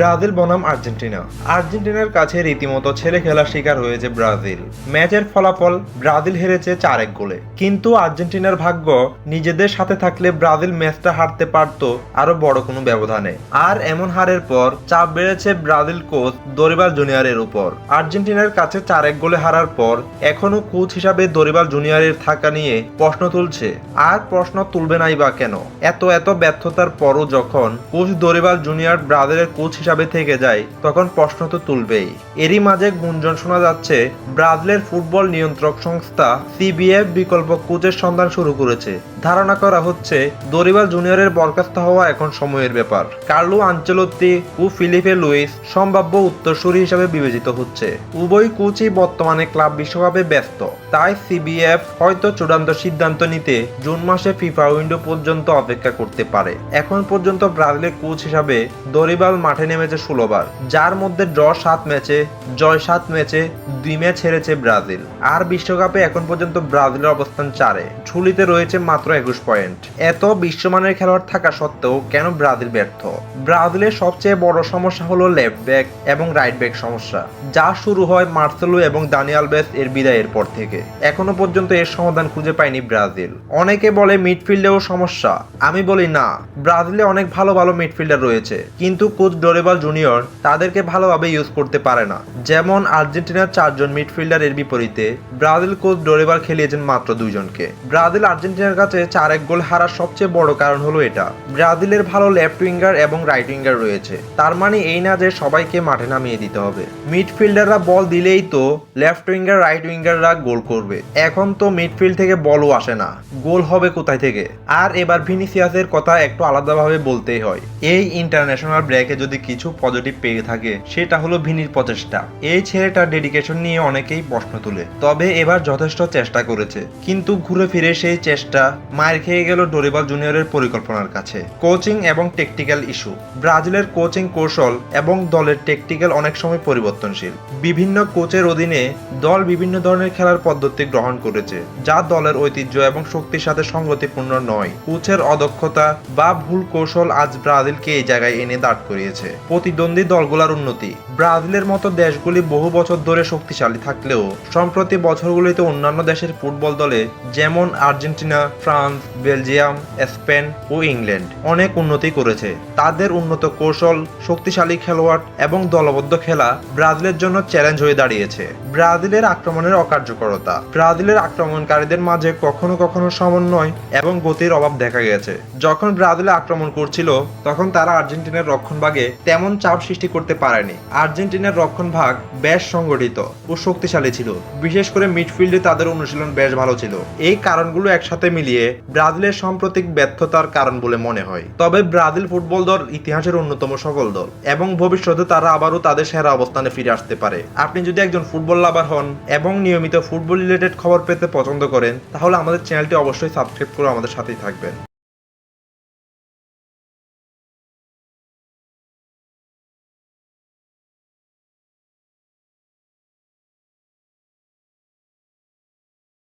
Brazil বনাম Argentina. আর্জেন্টিনার কাছে রীতিমতো ছেলে খেলার শিকার হয়েছে ব্রাজিল। ম্যাচের ফলাফল, ব্রাজিল হেরেছে চার এক গোলে। কিন্তু আর্জেন্টিনার ভাগ্য, নিজেদের সাথে থাকলে ব্রাজিল ম্যাচটা হারতে পারত আরও বড় কোনো ব্যবধানে। আর এমন হারের পর, চাপ বেড়েছে ব্রাজিল কোচ দরিবাল জুনিয়রের উপর। আর্জেন্টিনার কাছে চার এক গোলে হারার পর, এখনও কোচ হিসাবে দরিবাল জুনিয়রের থাকা নিয়ে প্রশ্ন তুলছে। আর প্রশ্ন তুলবে নাই বা কেন? এত এত ব্যর্থতার পরও যখন কোচ দরিবাল জুনিয়র ব্রাজিলের কোচ হিসাবে থেকে যায়, তখন প্রশ্ন তো তুলবেই। এরই মাঝে গুঞ্জন শোনা যাচ্ছে, ব্রাজিলের ফুটবল নিয়ন্ত্রক সংস্থা সিবিএফ বিকল্প কোচের সন্ধান শুরু করেছে। ধারণা করা হচ্ছে দরিবাল জুনিয়রের বরখাস্ত হওয়া এখন সময়ের ব্যাপার। কার্লো আঞ্চলত্তি ও ফিলিপে লুইস সম্ভাব্য উত্তরসূরি হিসাবে বিবেচিত হচ্ছে। উভয় কোচই বর্তমানে ক্লাব বিশ্বকাপে ব্যস্ত। তাই সিবিএফ হয়তো চূড়ান্ত সিদ্ধান্ত নিতে জুন মাসে ফিফা উইন্ডো পর্যন্ত অপেক্ষা করতে পারে। এখন পর্যন্ত ব্রাজিলের কোচ হিসাবে দরিবাল মাঠে নেমেছে ষোলোবার, যার মধ্যে ড্র সাত ম্যাচে, জয় সাত ম্যাচে, দুই ম্যাচ হেরেছে ব্রাজিল। আর বিশ্বকাপে এখন পর্যন্ত ব্রাজিলের অবস্থান চারে, ঝুলিতে রয়েছে মাত্র একুশ পয়েন্ট। এত বিশ্বমানের খেলোয়াড় থাকা সত্ত্বেও কেন ব্রাজিল ব্যর্থ? ব্রাজিলের সবচেয়ে বড় সমস্যা হলো লেফট ব্যাক এবং রাইট ব্যাক সমস্যা। যা শুরু হয় মার্সেলো এবং দানিয়াল বেস এর বিদায়ের পর থেকে। এখনও পর্যন্ত এর সমাধান খুঁজে পায়নি ব্রাজিল। অনেকে বলে মিডফিল্ডেও সমস্যা। আমি বলি না, ব্রাজিলে অনেক ভালো ভালো মিডফিল্ডার রয়েছে। কিন্তু কোচ ডোরেবাল জুনিয়র তাদেরকে ভালোভাবে ইউজ করতে পারে না। যেমন আর্জেন্টিনার চারজন মিডফিল্ডার এর বিপরীতে ব্রাজিল কোচ ডোরেবাল খেলিয়েছেন মাত্র দুইজনকে। ব্রাজিল আর্জেন্টিনার কাছে চার এক গোল হারার সবচেয়ে বড় কারণ হলো এটা। ব্রাজিলের ভালো লেফট উইঙ্গার এবং রাইট উইঙ্গার রয়েছে। তার মানে এই না যে সবাইকে মাঠে নামিয়ে দিতে হবে। মিডফিল্ডাররা বল দিলেই তো লেফট উইঙ্গার রাইট উইঙ্গাররা গোল করবে। এখন তো মিডফিল্ড থেকে বলও আসে না। গোল হবে কোথায় থেকে? আর এবার ভিনিসিয়াসের কথা একটু আলাদাভাবে বলতেই হয়। এই ইন্টারন্যাশনাল ব্রেকে যদি কিছু পজিটিভ পেয়ে থাকে। সেটা হলো ভিনির প্রচেষ্টা। এই ছেলেটার ডেডিকেশন নিয়ে অনেকেই প্রশ্ন তুলে। তবে এবার যথেষ্ট চেষ্টা করেছে। কিন্তু ঘুরে ফিরে সেই চেষ্টা মায়ের খেয়ে গেল ডোরিবাল জুনিয়রের পরিকল্পনার কাছে। কোচিং এবং টেকটিক্যাল ইস্যু ব্রাজিলের কোচিং কৌশল এবং দলের টেকটিক্যাল অনেক সময় পরিবর্তনশীল। বিভিন্ন কোচের অধীনে দল বিভিন্ন ধরনের খেলার পদ্ধতি গ্রহণ করেছে, যা দলের ঐতিহ্য এবং শক্তির সাথে সংগতিপূর্ণ নয়। কোচের অদক্ষতা বা ভুল কৌশল আজ ব্রাজিলকে এই জায়গায় এনে দাঁড় করিয়েছে। প্রতিদ্বন্দ্বী দলগুলোর উন্নতি। ব্রাজিলের মতো দেশগুলি বহু বছর ধরে শক্তিশালী থাকলেও, সম্প্রতি বছরগুলিতে অন্যান্য দেশের ফুটবল দলে, যেমন আর্জেন্টিনা, ফ্রান্স, বেলজিয়াম, স্পেন ও ইংল্যান্ড, অনেক উন্নতি করেছে। তাদের উন্নত কৌশল, শক্তিশালী খেলোয়াড় এবং দলবদ্ধ খেলা ব্রাজিলের জন্য চ্যালেঞ্জ হয়ে দাঁড়িয়েছে। ব্রাজিলের আক্রমণের অকার্যকরতা। ব্রাজিলের আক্রমণকারীদের মাঝে কখনো কখনো সমন্বয় এবং গতির অভাব দেখা গেছে। যখন ব্রাজিলে আক্রমণ করছিল, তখন তারা আর্জেন্টিনার রক্ষণভাগে তেমন চাপ সৃষ্টি করতে পারেনি। আর্জেন্টিনার রক্ষণভাগ বেশ সংগঠিত ও শক্তিশালী ছিল। বিশেষ করে মিডফিল্ডে তাদের অনুশীলন বেশ ভালো ছিল। এই কারণগুলো একসাথে মিলিয়ে ব্রাজিলের সাম্প্রতিক ব্যর্থতার কারণ বলে মনে হয়। তবে ব্রাজিল ফুটবল দল ইতিহাসের অন্যতম সকল দল এবং ভবিষ্যতে তারা আবারও তাদের সেরা অবস্থানে ফিরে আসতে পারে। আপনি যদি একজন ফুটবল লাভার হন এবং নিয়মিত ফুটবল রিলেটেড খবর পেতে পছন্দ করেন, তাহলে আমাদের চ্যানেলটি অবশ্যই সাবস্ক্রাইব করে আমাদের সাথেই থাকবেন।